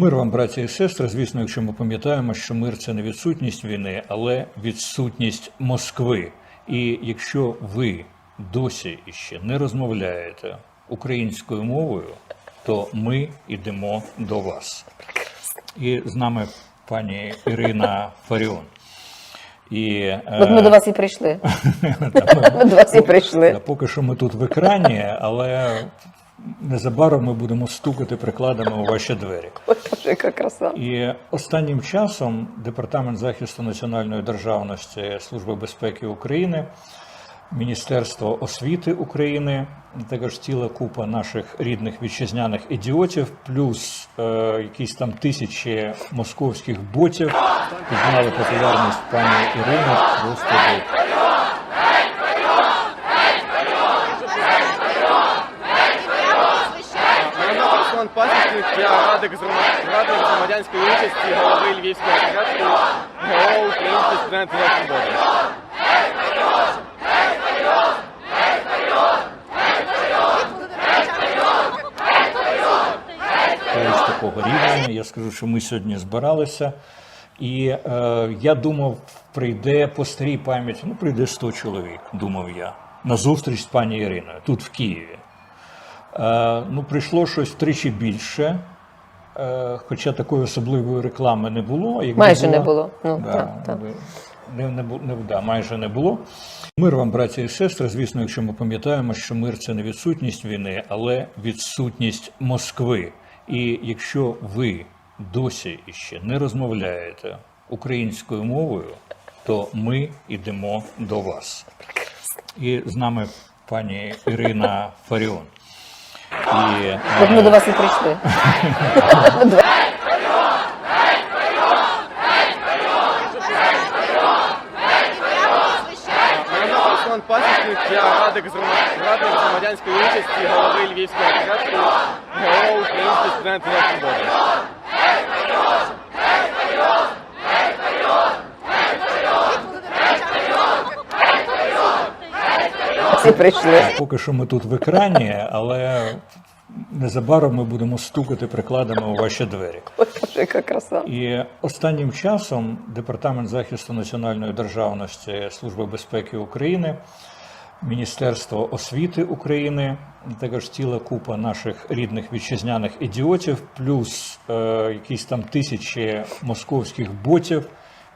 Мир вам, браті і сестри. Звісно, якщо ми пам'ятаємо, що мир це не відсутність війни, але відсутність Москви. І якщо ви досі іще не розмовляєте українською мовою, то ми йдемо до вас. І з нами пані Ірина Фаріон. І, е, От ми до вас і прийшли. Ми до вас і прийшли. Поки що ми тут в екрані, але незабаром ми будемо стукати прикладами у ваші двері. Яка краса. І останнім часом Департамент захисту національної державності Служби безпеки України, Міністерство освіти України, також ціла купа наших рідних вітчизняних ідіотів, плюс е, якісь там тисячі московських ботів підняли популярність пані Ірини просто до Мене Руслан Пасічник, я радник, з громадянської участі голови Львівського осередку ГО Українські студенти за свободу. Я скажу, що ми сьогодні збиралися, і е, я думав, прийде по старій пам'яті, ну прийде 100 чоловік, думав я, на зустріч з пані Іриною тут в Києві. Е, ну, прийшло щось втричі більше. Е, Хоча такої особливої реклами не було. Якби Майже була- не було. Ну, Да, так, так. Не, не, не, да, майже не було. Мир вам, браті і сестри. Звісно, якщо ми пам'ятаємо, що мир це не відсутність війни, але відсутність Москви. І якщо ви досі іще не розмовляєте українською мовою, то ми йдемо до вас. І з нами пані Ірина Фаріон. І, е, От ми до вас і прийшли. Руслан Пасічник, я радник, з грома- радник громадянської участі голови Львівського осередку ГО Український студент за свободу. Всі прийшли. Поки що ми тут в екрані, але незабаром ми будемо стукати прикладами у ваші двері. Яка краса. І останнім часом Департамент захисту національної державності Служби безпеки України, Міністерство освіти України, також ціла купа наших рідних вітчизняних ідіотів, плюс е, якісь там тисячі московських ботів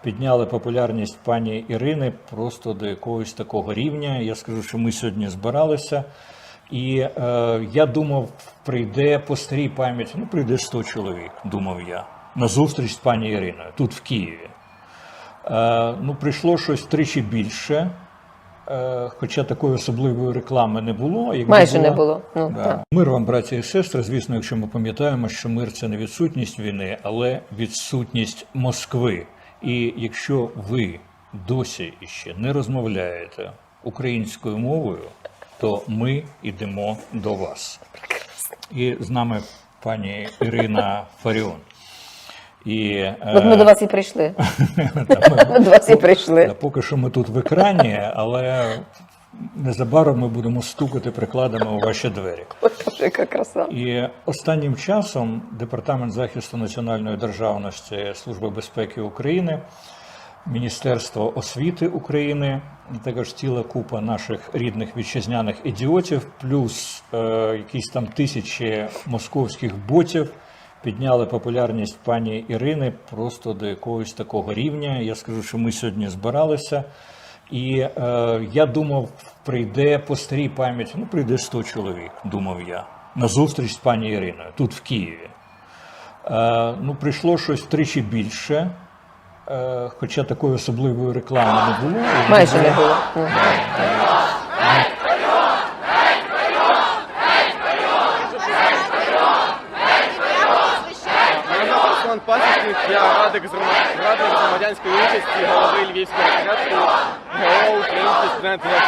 підняли популярність пані Ірини просто до якогось такого рівня. Я скажу, що ми сьогодні збиралися. І е, я думав, прийде по старій пам'яті, ну прийде 100 чоловік, думав я, на зустріч з пані Іриною тут в Києві. Е, ну, прийшло щось втричі більше, е, хоча такої особливої реклами не було. Якби Майже була- не було. Ну, Да. так. Мир вам, браті і сестри. Звісно, якщо ми пам'ятаємо, що мир це не відсутність війни, але відсутність Москви. І якщо ви досі іще не розмовляєте українською мовою, то ми йдемо до вас. І з нами пані Ірина Фаріон. І, е, От ми до вас і прийшли. Ми до вас і прийшли. Поки що ми тут в екрані, але незабаром ми будемо стукати прикладами у ваші двері. Яка краса. І останнім часом Департамент захисту національної державності Служби безпеки України, Міністерство освіти України, також ціла купа наших рідних вітчизняних ідіотів, плюс е, якісь там тисячі московських ботів підняли популярність пані Ірини просто до якогось такого рівня. Я скажу, що ми сьогодні збиралися. І е, я думав, прийде по старій пам'яті, ну прийде 100 чоловік, думав я, на зустріч з пані Іриною тут в Києві. Е, ну, прийшло щось втричі більше, е, хоча такої особливої реклами не було. Майже не було. Ну, так. Пасічник, я радник, з громадянської участі голови Львівського осередку ГО Українські студенти за